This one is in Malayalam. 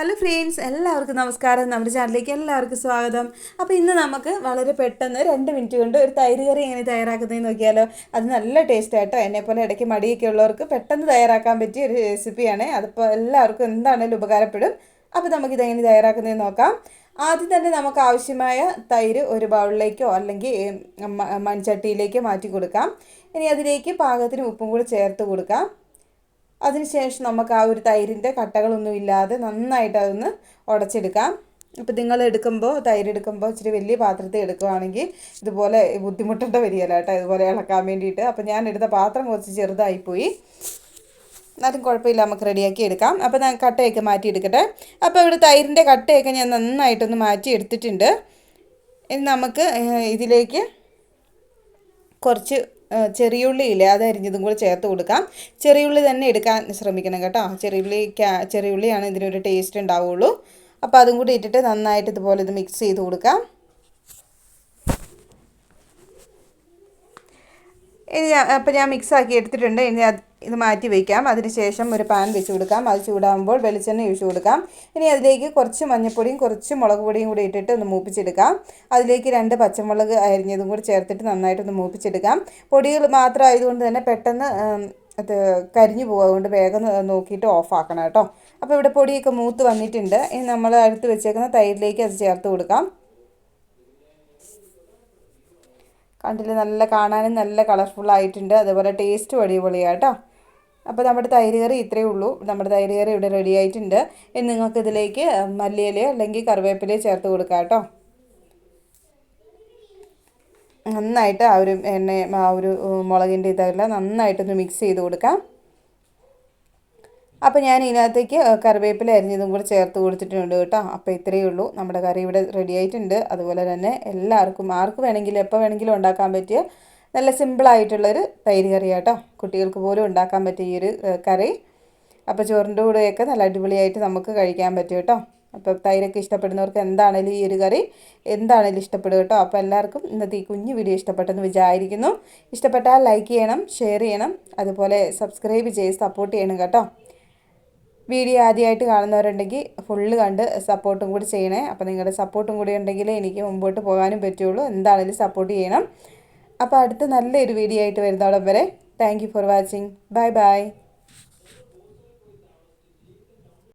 ഹലോ ഫ്രണ്ട്സ് എല്ലാവർക്കും നമസ്കാരം. നമ്മുടെ ചാനലിലേക്ക് എല്ലാവർക്കും സ്വാഗതം. അപ്പോൾ ഇന്ന് നമുക്ക് വളരെ പെട്ടെന്ന് രണ്ട് മിനിറ്റ് കൊണ്ട് ഒരു തൈര് കറി എങ്ങനെ തയ്യാറാക്കുന്നതെന്ന് നോക്കിയാലോ. അത് നല്ല ടേസ്റ്റ് ആട്ടോ. എന്നെപ്പോലെ ഇടയ്ക്ക് മടിയൊക്കെ ഉള്ളവർക്ക് പെട്ടെന്ന് തയ്യാറാക്കാൻ പറ്റിയ ഒരു റെസിപ്പിയാണ് അതിപ്പോൾ എല്ലാവർക്കും എന്താണെങ്കിലും ഉപകാരപ്പെടും. അപ്പോൾ നമുക്കിതെങ്ങനെ തയ്യാറാക്കുന്നതെന്ന് നോക്കാം. ആദ്യം തന്നെ നമുക്ക് ആവശ്യമായ തൈര് ഒരു ബൗളിലേക്കോ അല്ലെങ്കിൽ മൺചട്ടിയിലേക്കോ മാറ്റി കൊടുക്കാം. ഇനി അതിലേക്ക് പാകത്തിന് ഉപ്പും കൂടി ചേർത്ത് കൊടുക്കാം. അതിനുശേഷം നമുക്ക് ആ ഒരു തൈരിന്റെ കട്ടകളൊന്നും ഇല്ലാതെ നന്നായിട്ട് അതൊന്ന് ഉടച്ചെടുക്കാം. ഇപ്പം നിങ്ങൾ എടുക്കുമ്പോൾ തൈര് എടുക്കുമ്പോൾ ഇച്ചിരി വലിയ പാത്രത്തിൽ എടുക്കുവാണെങ്കിൽ ഇതുപോലെ ബുദ്ധിമുട്ടേണ്ട വരികയല്ല കേട്ടോ. ഇതുപോലെ ഇളക്കാൻ വേണ്ടിയിട്ട്. അപ്പം ഞാൻ എടുത്ത പാത്രം കുറച്ച് ചെറുതായിപ്പോയി. എന്നാലും കുഴപ്പമില്ല നമുക്ക് റെഡിയാക്കി എടുക്കാം. അപ്പോൾ ഞാൻ കട്ടയൊക്കെ മാറ്റി എടുക്കട്ടെ അപ്പോൾ ഇവിടെ തൈരിന്റെ കട്ടയൊക്കെ ഞാൻ നന്നായിട്ടൊന്ന് മാറ്റി എടുത്തിട്ടുണ്ട് ഇനി നമുക്ക് ഇതിലേക്ക് കുറച്ച് ചെറിയുള്ളിയില്ലേ അത് അരിഞ്ഞതും കൂടെ ചേർത്ത് കൊടുക്കാം. ചെറിയുള്ളി തന്നെ എടുക്കാൻ ശ്രമിക്കണം കേട്ടോ. ചെറിയുള്ളി ചെറിയുള്ളിയാണ് ഇതിനൊരു ടേസ്റ്റ് ഉണ്ടാവുള്ളൂ. അപ്പോൾ അതും കൂടി ഇട്ടിട്ട് നന്നായിട്ട് ഇതുപോലെ ഇത് മിക്സ് ചെയ്ത് കൊടുക്കാം. ഇനി ഞാൻ അപ്പോൾ ഞാൻ മിക്സ് ആക്കി എടുത്തിട്ടുണ്ട്. ഇനി ഇത് മാറ്റി വയ്ക്കാം അതിനുശേഷം ഒരു പാൻ വെച്ച് കൊടുക്കാം. അത് ചൂടാകുമ്പോൾ വെളിച്ചെണ്ണ ഒഴിച്ച് കൊടുക്കാം. ഇനി അതിലേക്ക് കുറച്ച് മഞ്ഞൾപ്പൊടിയും കുറച്ച് മുളക് പൊടിയും കൂടി ഇട്ടിട്ട് ഒന്ന് മൂപ്പിച്ചെടുക്കാം. അതിലേക്ക് രണ്ട് പച്ചമുളക് അരിഞ്ഞതും കൂടി ചേർത്തിട്ട് നന്നായിട്ടൊന്ന് മൂപ്പിച്ചെടുക്കാം. പൊടികൾ മാത്രം ആയതുകൊണ്ട് തന്നെ പെട്ടെന്ന് അത് കരിഞ്ഞു പോകും. അതുകൊണ്ട് വേഗം നോക്കിയിട്ട് ഓഫാക്കണം കേട്ടോ. അപ്പോൾ ഇവിടെ പൊടിയൊക്കെ മൂത്ത് വന്നിട്ടുണ്ട്. ഇനി നമ്മൾ അടുത്ത് വെച്ചേക്കുന്ന തൈരിലേക്ക് അത് ചേർത്ത് കൊടുക്കാം. കണ്ടില്ല? നല്ല കാണാനും നല്ല കളർഫുൾ ആയിട്ടുണ്ട്. അതുപോലെ ടേസ്റ്റും അടിപൊളിയാട്ടോ അപ്പോൾ നമ്മുടെ തൈര് കറി ഇത്രയേ ഉള്ളൂ. നമ്മുടെ തൈര് കറി ഇവിടെ റെഡി ആയിട്ടുണ്ട്. ഇനി നിങ്ങൾക്ക് ഇതിലേക്ക് മല്ലിയിലയോ അല്ലെങ്കിൽ കറിവേപ്പില ചേർത്ത് കൊടുക്കാം കേട്ടോ. നന്നായിട്ട് ആ ഒരു എണ്ണ ആ ഒരു മുളകിന്റെ ഇതെല്ലാം നന്നായിട്ടൊന്ന് മിക്സ് ചെയ്ത് കൊടുക്കാം. അപ്പോൾ ഞാൻ ഇതിനകത്തേക്ക് കറിവേപ്പില അരിഞ്ഞതും കൂടെ ചേർത്ത് കൊടുത്തിട്ടുണ്ട് കേട്ടോ. അപ്പോൾ ഇത്രയേ ഉള്ളൂ. നമ്മുടെ കറി ഇവിടെ റെഡി ആയിട്ടുണ്ട്. അതുപോലെ തന്നെ എല്ലാവർക്കും ആർക്ക് വേണമെങ്കിലും എപ്പോൾ വേണമെങ്കിലും ഉണ്ടാക്കാൻ പറ്റിയ നല്ല സിമ്പിളായിട്ടുള്ളൊരു തൈര് കറി കേട്ടോ കുട്ടികൾക്ക് പോലും ഉണ്ടാക്കാൻ പറ്റിയ ഈ ഒരു കറി. അപ്പോൾ ചോറിന്റെ കൂടെയൊക്കെ നല്ല അടിപൊളിയായിട്ട് നമുക്ക് കഴിക്കാൻ പറ്റും കേട്ടോ. അപ്പോൾ തൈരൊക്കെ ഇഷ്ടപ്പെടുന്നവർക്ക് എന്താണേലും ഈ ഒരു കറി എന്താണേലും ഇഷ്ടപ്പെടും കേട്ടോ. അപ്പോൾ എല്ലാവർക്കും ഇന്നത്തെ ഈ കുഞ്ഞു വീഡിയോ ഇഷ്ടപ്പെട്ടെന്ന് വിചാരിക്കുന്നു. ഇഷ്ടപ്പെട്ടാൽ ലൈക്ക് ചെയ്യണം ഷെയർ ചെയ്യണം അതുപോലെ സബ്സ്ക്രൈബ് ചെയ്ത് സപ്പോർട്ട് ചെയ്യണം കേട്ടോ. വീഡിയോ ആദ്യമായിട്ട് കാണുന്നവരുണ്ടെങ്കിൽ ഫുള്ള് കണ്ട് സപ്പോർട്ടും കൂടി ചെയ്യണേ. അപ്പോൾ നിങ്ങളുടെ സപ്പോർട്ടും കൂടി ഉണ്ടെങ്കിൽ എനിക്ക് മുമ്പോട്ട് പോകാനും പറ്റുള്ളൂ. എന്താണേലും സപ്പോർട്ട് ചെയ്യണം. അപ്പോൾ അടുത്ത നല്ലൊരു വീഡിയോ ആയിട്ട് വരുന്നോടം വരെ thank for watching bye bye